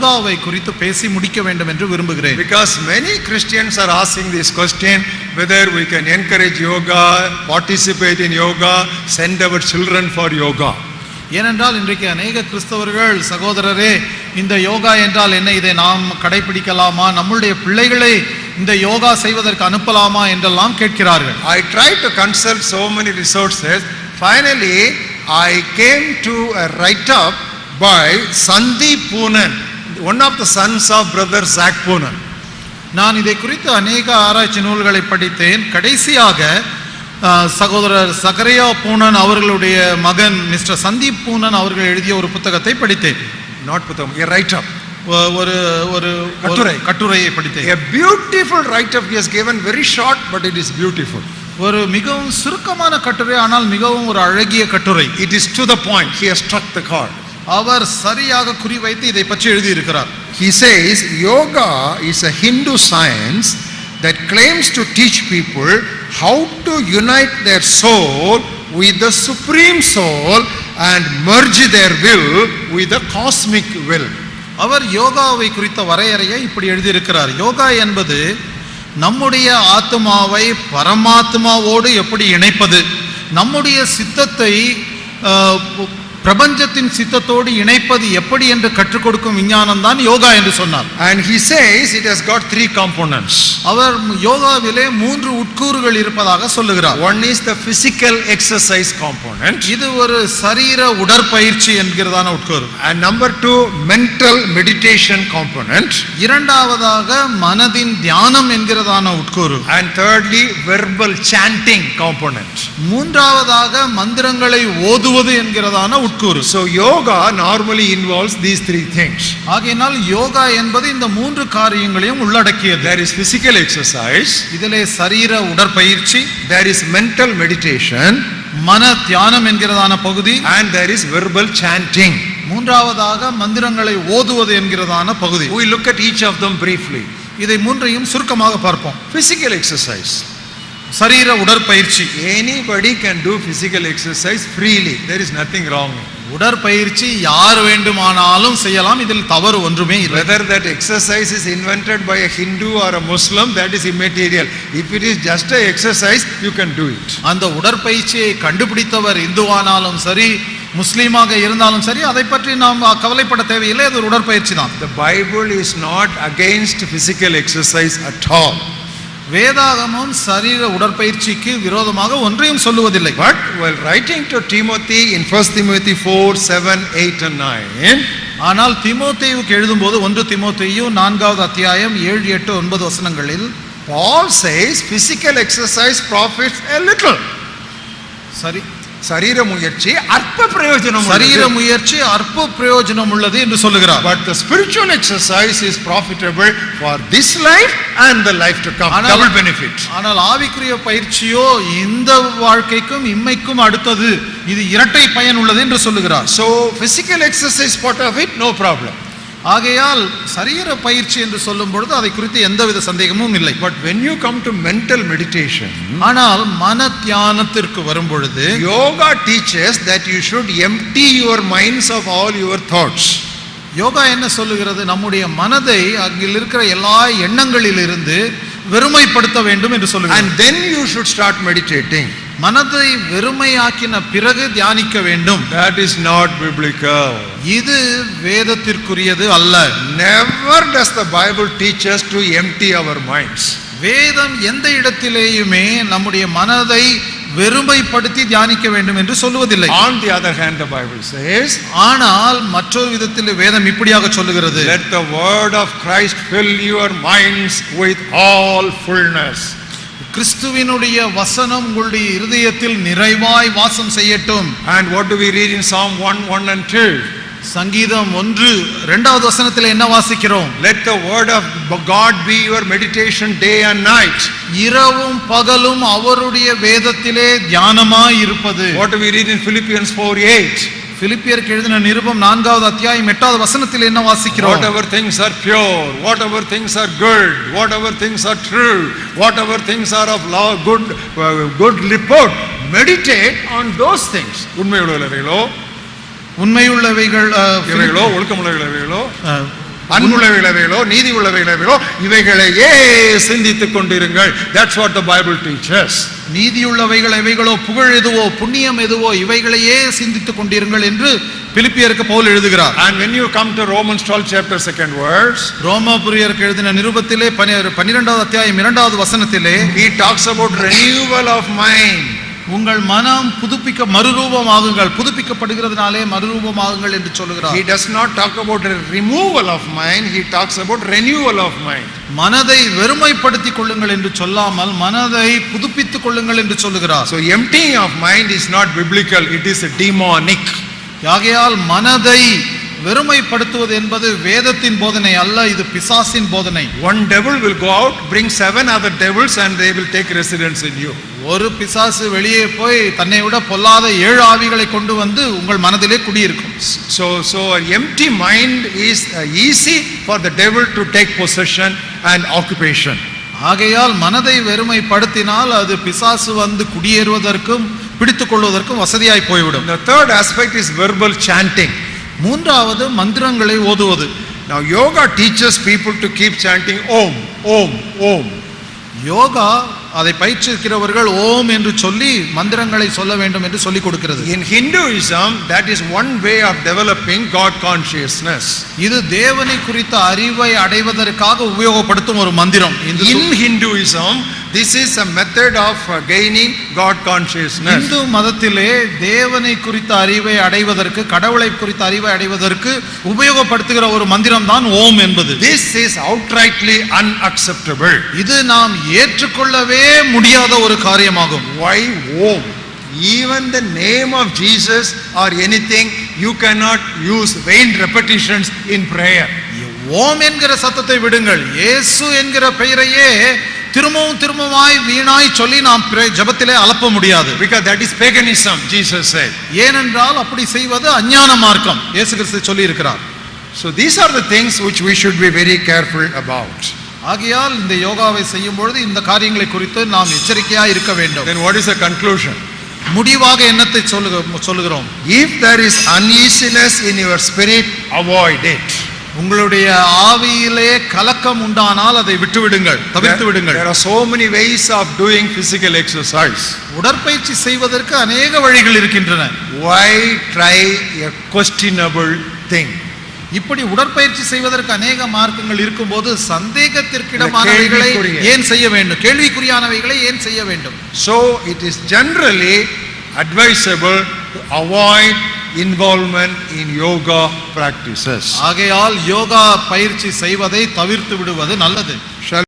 யோகாவை குறித்து பேசி முடிக்க வேண்டும் என்று விரும்புகிறேன் Because many Christians are asking this question whether we can encourage yoga, participate in yoga, send our children for yoga. ஏனென்றால் இன்றைக்கு அநேக கிறிஸ்தவர்கள் சகோதரரே இந்த யோகா என்றால் என்ன இதை நாம் கடைபிடிக்கலாமா நம்முடைய பிள்ளைகளை இந்த யோகா செய்வதற்கு அனுப்பலாமா என்றெல்லாம் கேட்கிறார்கள் I tried to consult so many resources. Finally, I came to a write-up by Sandeep Poonan, of the sons of brother Zach Poonan. நான் இதை குறித்து அநேக ஆராய்ச்சி நூல்களை படித்தேன் கடைசியாக சகோதரர் சகரியா பூனன் அவர்களுடைய மகன் மிஸ்டர் சந்தீப் பூனன் அவர்கள் எழுதிய ஒரு புத்தகத்தை படித்தேன் Not Putam, a write-up. ஒ- ஒரு ஒரு கட்டுரை. கட்டுரையை படித்தேன் A beautiful write-up he has given, very short, but it is beautiful. ஒரு மிகவும் சுருக்கமான கட்டுரை ஆனால் மிகவும் ஒரு அழகிய கட்டுரை It is to the point. He has struck the chord. அவர் சரியாக குறிவைத்து இதை பற்றி எழுதியிருக்கிறார் He says yoga is a Hindu science that claims to teach people how to unite their soul with the supreme soul and merge their will with the cosmic will. அவர் யோகாவை குறித்த வரையறையை இப்படி எழுதியிருக்கிறார் யோகா என்பது நம்முடைய ஆத்மாவை பரமாத்மாவோடு எப்படி இணைப்பது நம்முடைய சித்தத்தை பிரபஞ்சத்தின் சித்தத்தோடு இணைப்பது எப்படி என்று கற்றுக் கொடுக்கும் விஞ்ஞானம் தான் யோகா என்று சொன்னார். And he says it has got three components. அவர் யோகாவிலே மூன்று உட்கூறுகள் இருப்பதாக சொல்லுகிறார். One is the physical exercise component, இது ஒரு சரீர உடற்பயிற்சி என்கிறதான உட்கூறு. And number two, mental meditation component, இரண்டாவதாக மனதின் தியானம் என்கிறதான உட்கூறு. And thirdly, verbal chanting component. மூன்றாவதாக மந்திரங்களை ஓதுவது என்கிறதான உட்கூறு So yoga normally involves these three things. ஆகையினால் யோகா என்பது இந்த மூன்று காரியங்களையும் உள்ளடக்கியது There is physical exercise, இதிலே சரீர உடற்பயிற்சி there is mental meditation, மன தியானம் என்கிறதான பகுதி and there is verbal chanting. மூன்றாவதாக மந்திரங்களை ஓதுவது என்கிறதான பகுதி We look at each of them briefly. இதை மூன்றையும் சுருக்கமாக பார்ப்போம் Physical exercise. சரீர உடற்பயிற்சி Anybody can do physical exercise freely. There is nothing wrong. உடற்பயிற்சி யார் வேண்டுமானாலும் செய்யலாம் இதில் தவறு ஒன்றுமே இல்லை Whether that exercise is invented by a Hindu or a Muslim, that is immaterial. If it is just a exercise, you can do it. அந்த உடற்பயிற்சியை கண்டுபிடித்தவர் இந்துவானாலும் சரி முஸ்லீமாக இருந்தாலும் சரி அதை பற்றி நாம் கவலைப்பட தேவையில்லை அது ஒரு உடற்பயிற்சி தான் The Bible is not against physical exercise at all. வேதாகமும் சரீர உடற்பயிற்சிக்கு விரோதமாக ஒன்றையும் சொல்லுவதில்லை But while writing to Timothy in 1 Timothy 4, 7, 8, and 9, ஆனால் திமோத்தேயுக்கு எழுதும்போது ஒன்று திமோத்தேயு நான்காவது அத்தியாயம் ஏழு எட்டு ஒன்பது வசனங்களில் Paul says physical exercise profits a little. சரி சரீர முயற்சி அற்ப பிரயோஜனம் சரீர. முயற்சி அற்ப பிரயோஜனம் உள்ளது என்று சொல்லுகிறார் But the spiritual exercise is profitable for this life and the life to come. ஆனால்- Double benefit. ஆனால் ஆவிக்குரிய பயிற்சியோ இந்த வாழ்க்கைக்கும் இம்மைக்கும் அடுத்தது இது இரட்டை பயன் உள்ளது என்று சொல்லுகிறார் So physical exercise part of it, no problem. ஆகையால் சரீர பயிற்சி என்று சொல்லும் பொழுது அதை குறித்து எந்தவித சந்தேகமும் இல்லை But when you come to mental meditation, ஆனால் மன தியானத்திற்கு வரும் பொழுது yoga teaches that you should empty your minds of all your thoughts. Yoga என்ன சொல்லுகிறது நம்முடைய மனதை அங்கில் இருக்கிற எல்லா எண்ணங்களிலிருந்து வெறுமைப்படுத்த வேண்டும் என்று சொல்லுகிறது And then you should start meditating. மனதை வெறுமையாக்கின பிறகு தியானிக்க வேண்டும் That is not biblical. இது வேதத்திற்குரியது அல்ல Never does the Bible teach us to empty our minds. வேதம் எந்த இடத்திலேயுமே நம்முடைய மனதை வெறுமைப்படுத்தி தியானிக்க வேண்டும் என்று சொல்லுவதில்லை On the other hand, the Bible says, ஆனால் மற்றொரு விதத்தில் வேதம் இப்படியாக சொல்லுகிறது Let the word of Christ fill your minds with all fullness. கிறிஸ்துவினுடைய வசனம் உங்களுடைய இருதயத்தில் நிறைவாய் வாசம் செய்யட்டும் And what do we read in Psalm 1 1 and 2? சங்கீதம் ஒன்று இரண்டாவது வசனத்தில் என்ன வாசிக்கிறோம் Let the word of God be your meditation day and night. இரவும் பகலும் அவருடைய வேதத்திலே தியானமாய் இருப்பது What do we read in Philippians 4 8? பிலிப்பியருக்கு எழுதின நிருபம் நான்காவது அத்தியாயம் எட்டாவது வசனத்தில் என்ன வாசிக்கிறோம் Whatever things are pure, whatever things are good, whatever things are true, whatever things are of law, good, uh, good report, meditate on those things. உண்மையுள்ளவைகளோ உண்மையுள்ளவைகள் அஹ், இவைகளோ ஒழுக்கமுள்ளவைகளோ அஹ், அன்புள்ளவைகளவைகளோ நீதி உள்ளவைகளவைகளோ இவைகளையே சிந்தித்துக் கொண்டிருங்கள். That's what the Bible teaches நீதியுள்ளவைகள் எவைகளோ புகழ் எதுவோ புண்ணியம் எதுவோ இவைகளையே சிந்தித்துக் கொண்டிருங்கள் என்று பிலிப்பியருக்கு பவுல் எழுதுகிறார். And when you come to Romans 12 chapter second verse, ரோமாபுரியருக்கு எழுதின நிருபத்திலே பனி- பன்னிரெண்டாவது அத்தியாயம் இரண்டாவது வசனத்திலே he talks about renewal of mind. உங்கள் மனம் புதுப்பிக்க மறுரூபமாகுங்கள் புதுப்பிக்கப்படுகிறதுனாலே மறுரூபமாகுங்கள் என்று He சொல்லுகிறார் does not talk about a removal of mind, he talks about renewal of mind. மனதை வெறுமைப்படுத்திக் கொள்ளுங்கள் என்று சொல்லாமல் மனதை புதுப்பித்துக் கொள்ளுங்கள் என்று சொல்லுகிறார் So emptying of mind is not biblical, it is demonic. ஆகையால் மனதை வெறுமைப்படுத்துவது என்பது வேதத்தின் போதனை அல்ல இது பிசாசின் போதனை One devil will go out, bring seven other devils and they will take residence in you. ஒரு பிசாசு வெளியே போய் தன்னை விட பொல்லாத ஏழு ஆவிகளை கொண்டு வந்து உங்கள் மனதிலே குடியிருக்கும் So, so an empty mind is uh, easy for the devil to take possession and occupation. ஆகையால் மனதை வெறுமைப்படுத்தினால் அது பிசாசு வந்து குடியேறுவதற்கும் பிடித்துக் கொள்வதற்கும் வசதியாய் போய்விடும் third aspect is verbal chanting. மூன்றாவது மந்திரங்களை ஓதுவது Now, yoga teaches people to keep chanting Om, Om, Om. Yoga அதை பயிற்சிக்கிறவர்கள் ஓம் என்று சொல்லி மந்திரங்களை சொல்ல வேண்டும் என்று சொல்லிக் கொடுக்கிறது In Hinduism, that is one way of developing God consciousness. இது தேவனை குறித்த அறிவை அடைவதற்காக உபயோகப்படுத்தும் ஒரு மந்திரம் Hindu In Is a method of uh, gaining God consciousness. Hindu மதத்திலே தேவனை குறித்த அறிவை அடைவதற்கு கடவுளை குறித்த அறிவை அடைவதற்கு உபயோகப்படுத்துகிற ஒரு மந்திரம் தான் ஓம் என்பது This is outrightly unacceptable. இது நாம் ஏற்றுக்கொள்ளவே முடியாத ஒரு காரியமாகும் Why Om? Even the name of Jesus or anything, you cannot use vain repetitions in prayer. ஓம் என்கிற சத்தத்தை விடுங்கள் இயேசு என்கிற பெயரையே திரும்பவும் திரும்பமாய் வீணாய் சொல்லி நாம் ஜெபத்திலே அலப்ப முடியாது Because that is paganism, Jesus said. ஏனென்றால் அப்படி செய்வது அஞ்ஞான மார்க்கம் இயேசு கிறிஸ்து சொல்லி இருக்கிறார் So these are the things which we should be very careful about. ஆகையால் இந்த யோகாவை செய்யும் பொழுது இந்த காரியங்களை குறித்து நாம் எச்சரிக்கையா இருக்க வேண்டும் Then what is the conclusion? முடிவாக என்னத்தை சொல்லுக சொல்லுகிறோம் If there is uneasiness in your spirit, avoid it. உங்களுடைய ஆவியிலே கலக்கம் உண்டானால் அதை விட்டுவிடுங்கள் தவிர்த்து விடுங்கள் there are so many ways of doing physical exercise. உடற்பயிற்சி செய்வதற்கு அநேக வழிகள் இருக்கின்றன Why try a questionable thing? இப்படி உடற்பயிற்சி செய்வதற்கு அநேக மார்க்கங்கள் இருக்கும்போது சந்தேகத்திற்கிடமானவைகளை. ஏன் செய்ய வேண்டும் கேள்விக்குறியானவைகளை ஏன் செய்ய வேண்டும் So it is generally advisable to avoid involvement in yoga practices. ஆகையால் யோகா பயிற்சி செய்வதை தவிர்த்து விடுவது நல்லது